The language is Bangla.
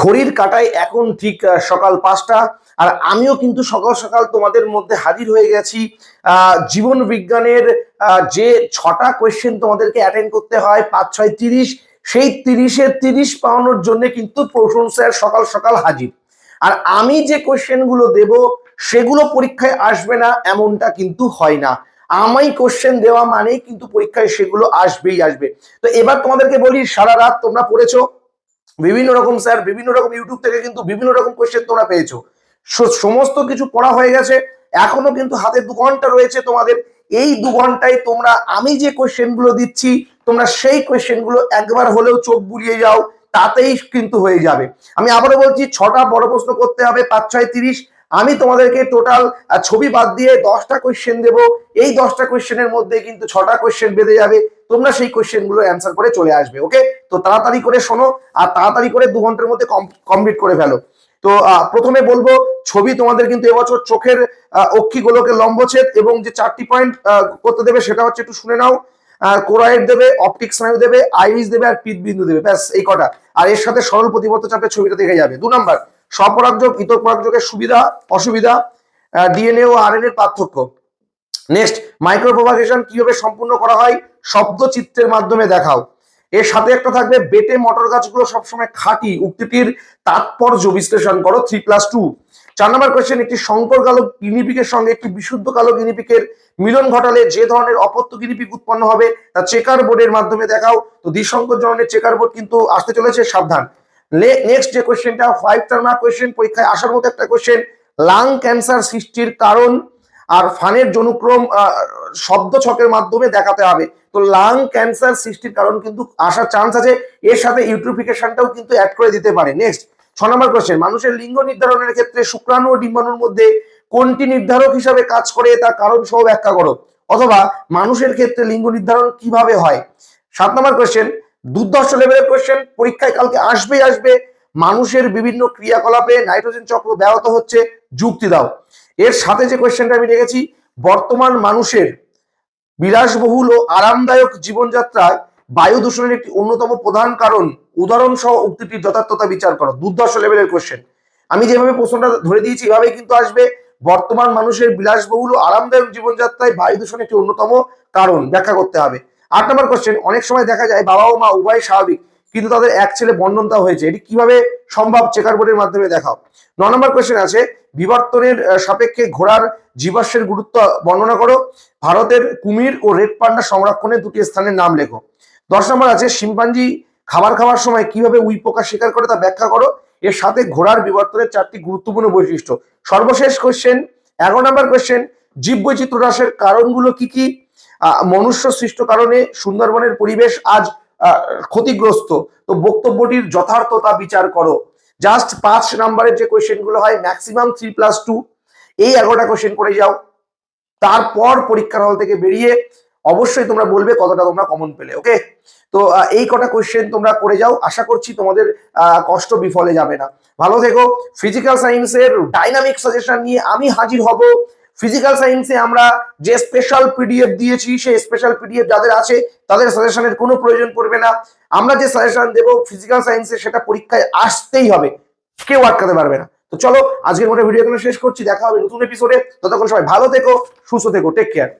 ঘড়ির কাটায় এখন ঠিক সকাল পাঁচটা। আর আমিও কিন্তু সকাল সকাল তোমাদের মধ্যে হাজির হয়ে গেছি। জীবন বিজ্ঞানের যে ছটা কোয়েশ্চেন তোমাদেরকে অ্যাটেন্ড করতে হয়, পাঁচ, ছয়, তিরিশ, সেই তিরিশের তিরিশ পাওয়ানোর জন্য কিন্তু প্রসূন স্যার সকাল সকাল হাজির। আর আমি যে কোয়েশ্চেনগুলো দেব, সেগুলো পরীক্ষায় আসবে না, এমনটা কিন্তু হয় না। আমাই কোশ্চেন দেওয়া মানেই কিন্তু পরীক্ষায় সেগুলো আসবেই আসবে। তো এবার তোমাদেরকে বলি, সারা রাত তোমরা পড়েছো বিভিন্ন রকম স্যার, বিভিন্ন রকম ইউটিউব থেকে কিন্তু বিভিন্ন রকম কোয়েশ্চেন তোমরা পেয়েছ। সমস্ত কিছু পড়া হয়ে গেছে। এখনও কিন্তু হাতে দু ঘণ্টা রয়েছে তোমাদের। এই দু ঘন্টায় তোমরা, আমি যে কোয়েশ্চেনগুলো দিচ্ছি, তোমরা সেই কোয়েশ্চেনগুলো একবার হলেও চোখ বুলিয়ে যাও, তাতেই কিন্তু হয়ে যাবে। আমি আবারও বলছি, ছটা বড় প্রশ্ন করতে হবে, পাঁচ, ছয়, তিরিশ। আমি তোমাদেরকে টোটাল ছবি বাদ দিয়ে দশটা কোয়েশ্চেন দেবো। এই দশটা কোয়েশ্চেনের মধ্যে কিন্তু ছটা কোয়েশ্চেন বেঁধে যাবে। তোমরা সেই কোয়েশ্চেনগুলো অ্যান্সার করে চলে আসবে ওকে তো তাড়াতাড়ি করে শোনো আর তাড়াতাড়ি করে দু ঘণ্টার মধ্যে কমপ্লিট করে ফেলো। তো প্রথমে বলব ছবি তোমাদের কিন্তু এবছর চোখের আহ, অক্ষি গোলকের লম্বচ্ছেদ এবং যে চারটি পয়েন্ট করতে দেবে সেটা হচ্ছে একটু শুনে নাও। কোরাইড দেবে অপটিক স্নায়ু দেবে আইরিস দেবে আর পিত বিন্দু দেবে ব্যাস এই কটা। আর এর সাথে সরল প্রতিবর্ত চাপের ছবিটা দেখে যাবে। দু নাম্বার স্বপরাগযোগ ইতর পরাগযোগের সুবিধা, অসুবিধা ডিএনএ ও আরএনএ এর পার্থক্য। নেক্সট মাইক্রোপ্রোপাগেশন কীভাবে সম্পূর্ণ করা হয়? শব্দ চিত্রের মাধ্যমে দেখাও। এর সাথে একটা থাকবে, বেটে মটর গাছগুলো সবসময় খাঁটি, উক্তিটির তাৎপর্য বিশ্লেষণ করো থ্রি প্লাস টু চার নম্বর কোয়েশ্চেন একটি শঙ্কর কালো গিনিপিকের সঙ্গে একটি বিশুদ্ধ কালো গিনিপিকের মিলন ঘটালে যে ধরনের অপত্য গিনিপিক উৎপন্ন হবে, তা চেকার বোর্ডের মাধ্যমে দেখাও। তো দ্বিসংকর ধরনের চেকার বোর্ড কিন্তু আসতে চলেছে, সাবধান। নেক্সট যে কোয়েশ্চেনটা ফাইভ টার্মার কোয়েশ্চেন পরীক্ষায় আসার মতো একটা কোয়েশ্চেন লাং ক্যান্সার সৃষ্টির কারণ আর ফানের জনুক্রম শব্দ ছকের মাধ্যমে দেখাতে হবে। তো লাং ক্যান্সার সৃষ্টির কারণ কিন্তু আসার চান্স আছে, এর সাথে ইউট্রিফিকেশনটাও কিন্তু অ্যাড করে দিতে পারে। নেক্সট ছ নম্বর কোশ্চেন মানুষের লিঙ্গ নির্ধারণের ক্ষেত্রে শুক্রাণু ও ডিম্বাণুর মধ্যে কোনটি নির্ধারক হিসাবে কাজ করে, তার কারণ সহ ব্যাখ্যা করো। অথবা মানুষের ক্ষেত্রে লিঙ্গ নির্ধারণ কীভাবে হয়? সাত নম্বর কোশ্চেন দুর্ধর্ষ লেভেলের কোয়েশ্চেন পরীক্ষায় কালকে আসবেই আসবে। মানুষের বিভিন্ন ক্রিয়াকলাপে নাইট্রোজেন চক্র ব্যাহত হচ্ছে, যুক্তি দাও। এর সাথে যে কোয়েশ্চেনটা আমি রেখেছি, বর্তমান মানুষের বিলাসবহুল ও আরামদায়ক জীবনযাত্রায় বায়ু দূষণের একটি অন্যতম প্রধান কারণ উদাহরণ সহ উক্তিটির যথার্থতা বিচার করো দুর্দর্শ লেভেলের কোয়েশ্চেন আমি যেভাবে প্রশ্নটা ধরে দিয়েছি, এভাবেই কিন্তু আসবে। বর্তমান মানুষের বিলাসবহুল ও আরামদায়ক জীবনযাত্রায় বায়ু দূষণ একটি অন্যতম কারণ, ব্যাখ্যা করতে হবে। আট নম্বর কোশ্চেন অনেক সময় দেখা যায় বাবা ও মা উভয় স্বাভাবিক, কিন্তু তাদের এক ছেলে বন্টনতা হয়েছে। এটি কীভাবে সম্ভব? চেকার বোর্ডের মাধ্যমে দেখাও। ন নম্বর কোশ্চেন আছে, বিবর্তনের সাপেক্ষে ঘোড়ার জীবাশ্মের গুরুত্ব বর্ণনা করো। ভারতের কুমির ও রেড পান্ডা সংরক্ষণের দুটি স্থানের নাম লেখো। দশ নম্বর আছে, শিম্পাঞ্জি খাবার খাওয়ার সময় কীভাবে উই পোকা শিকার করে তা ব্যাখ্যা করো। এর সাথে ঘোড়ার বিবর্তনের চারটি গুরুত্বপূর্ণ বৈশিষ্ট্য। সর্বশেষ কোশ্চেন এগারো নম্বর কোশ্চেন জীব বৈচিত্র্য হ্রাসের কারণগুলো কি কি? মনুষ্য সৃষ্ট কারণে সুন্দরবনের পরিবেশ আজ ক্ষতিগ্রস্ত। তো বক্তব্যটির যথার্থতা বিচার করো। জাস্ট পাঁচ নাম্বারের যে কোয়েশ্চেনগুলো হয় ম্যাক্সিমাম থ্রি প্লাস টু এই এগারোটা কোয়েশ্চেন করে যাও। তারপর পরীক্ষার হল থেকে বেরিয়ে অবশ্যই তোমরা বলবে কতটা তোমরা কমন পেলে ওকে তো এই কটা কোয়েশ্চেন তোমরা করে যাও। আশা করছি তোমাদের কষ্ট বিফলে যাবে না। ভালো থেকো। ফিজিক্যাল সায়েন্সের ডাইনামিক সাজেশন নিয়ে আমি হাজির হব। ফিজিক্যাল সায়েন্সে আমরা যে স্পেশাল পিডিএফ দিয়েছি, সেই স্পেশাল পিডিএফ যাদের আছে, তাদের সাজেশনের কোনো প্রয়োজন পড়বে না। আমরা যে সাজেশন দেবো ফিজিক্যাল সায়েন্সে সেটা পরীক্ষায় আসতেই হবে। কেউ আটকাতে পারবে না। তো চলো, আজকের মতো ভিডিও এখানে শেষ করছি। দেখা হবে নতুন এপিসোডে ততক্ষণ সবাই ভালো থেকো, সুস্থ থেকো। Take care